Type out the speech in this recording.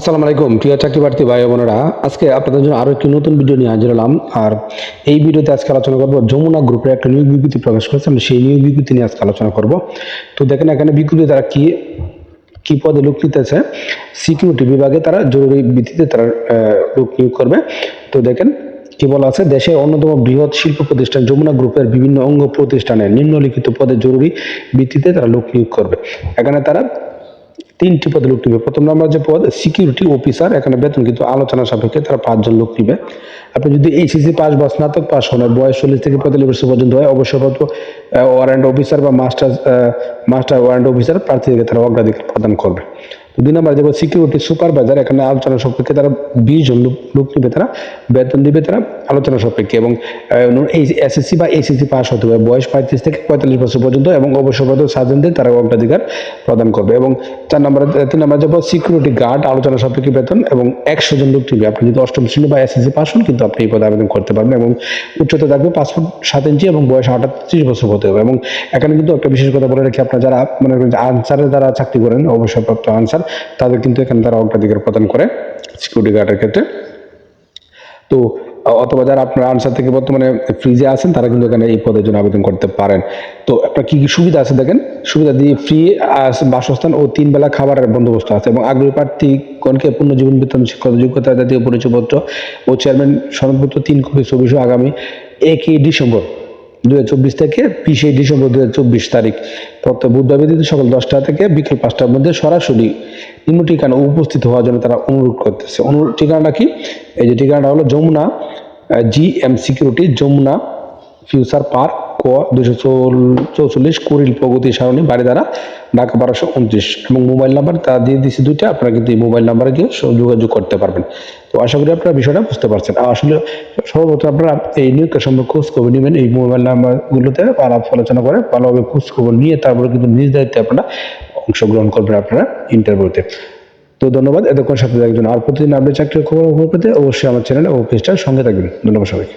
আসসালামু আলাইকুম, প্রিয় চাকরি প্রার্থী ভাই বোনেরা। আজকে আপনাদের জন্য আরও একটি নতুন ভিডিও নিয়ে হাজির হলাম। আর এই ভিডিওতে আজকে আলোচনা করব যমুনা গ্রুপের একটা নিয়োগ বিজ্ঞপ্তি প্রকাশ করেছে। আমি সেই নিয়োগ বিজ্ঞপ্তি নিয়ে আজকে আলোচনা করব। তো দেখেন এখানে বিজ্ঞপ্তি তারা কি কি পদে লোক নিতেছে? সিকিউরিটি বিভাগে তারা জরুরি ভিত্তিতে তারা লোক নিয়োগ করবে। তো দেখেন কি বলা আছে, দেশের অন্যতম বৃহৎ শিল্প প্রতিষ্ঠান যমুনা গ্রুপের বিভিন্ন অঙ্গ প্রতিষ্ঠানে নিম্নলিখিত পদে জরুরি ভিত্তিতে তারা লোক নিয়োগ করবে। এখানে তারা তিনটি পদে লোক নিবে। প্রথম নম্বর যে পদ সিকিউরিটি অফিসার এখানে বেতন কিন্তু আলোচনা সাপেক্ষে তারা পাঁচজন লোক নিবে। আপনি যদি এইচএসি পাস বা স্নাতক পাস হন বয়স চল্লিশ থেকে পঁয়তাল্লিশ বছর পর্যন্ত হয় অবসরপ্রাপ্ত ওয়ারেন্ট অফিসার বা মাস্টার মাস্টার ওয়ারেন্ট অফিসার প্রার্থীদেরকে তারা অগ্রাধিকার প্রদান করবে। দুই নম্বর যে সিকিউরিটি সুপারভাইজার এখানে আলোচনা সাপেক্ষে তারা বিশ জন লোক নিবে তারা, বেতন দিবে তারা, আলোচনা সাপেক্ষে এবং এই এসএসসি বা এসএসসি পাস হতে হবে। বয়স পঁয়ত্রিশ থেকে পঁয়তাল্লিশ বছর পর্যন্ত এবং অবসরপ্রাপ্ত সার্জনদের তারা অগ্রাধিকার প্রদান করবে এবং চার নম্বর তিন নম্বর যাব সিকিউরিটি গার্ড আলোচনা সাপেক্ষে বেতন এবং একশো জন লোক নিবে। আপনি যদি অষ্টম শ্রেণি বা এসএসসি পাস হন, কিন্তু আপনি এই পদে আবেদন করতে পারবেন এবং উচ্চতা থাকবে ফুট সাত ইঞ্চি এবং বয়স আটাত্রিশ বছর হতে হবে এবং এখানে কিন্তু একটা বিশেষ কথা বলে রাখি, আপনারা যারা মনে করেন যে আনসারের যারা চাকরি করেন, অবসরপ্রাপ্ত আনসার তাদের কিন্তু এখানে তারা অগ্রাধিকার প্রদান করে সিকিউরিটি গার্ডের ক্ষেত্রে। তো, অথবা যারা আপনার আনসার থেকে বর্তমানে ফ্রিজে আছেন, তারা কিন্তু এখানে এই পদের জন্য আবেদন করতে পারেন। তো, আপনার কি কি সুবিধা আছে দেখেন? সুবিধা দিয়ে ফ্রি বাসস্থান ও তিন বেলা খাবারের বন্দোবস্ত আছে এবং আগ্রহী প্রার্থীগণকে পূর্ণ জীবন বেতন শিক্ষক যোগ্যতা জাতীয় পরিচয়পত্র ও চেয়ারম্যান সনদপত্র তিন কপি ছবি আগামী একই ডিসেম্বর দু হাজার চব্বিশ থেকে বিশে ডিসেম্বর দু চব্বিশ তারিখ প্রত্যেক বুধবার ব্যতীত সকাল দশটা থেকে বিকেল পাঁচটার মধ্যে সরাসরি নিম্ন ঠিকানা উপস্থিত হওয়ার জন্য তারা অনুরোধ করতেছে। অনুরোধ ঠিকানাটা কি? এই যে ঠিকানাটা হলো Jamuna G M security Jamuna Future Park ক দুশো চৌচল্লিশ কুড়িল প্রগতি সারণী বাড়ি দ্বারা, ঢাকা বারোশো উনত্রিশ। এবং মোবাইল নাম্বার তা দিয়ে দিচ্ছি দুইটা, আপনারা কিন্তু এই মোবাইল নাম্বারে গিয়ে যোগাযোগ করতে পারবেন। তো আশা করি আপনারা বিষয়টা বুঝতে পারছেন। আসলে সর্বপ্রথম আপনারা এই নিয়োগের সম্পর্কে খোঁজ খবর নেবেন, এই মোবাইল নাম্বারগুলোতে আলাপ আলোচনা করে ভালোভাবে খোঁজ খবর নিয়ে তারপরে কিন্তু নিজ দায়িত্বে আপনারা অংশগ্রহণ করবেন আপনারা ইন্টারভিউতে। তো ধন্যবাদ, এতক্ষণ সাথে একজন আর প্রতিদিন আপনি চাকরির খবর খবর পেতে অবশ্যই আমার চ্যানেল ও পেজটার সঙ্গে থাকবেন। ধন্যবাদ সবাইকে।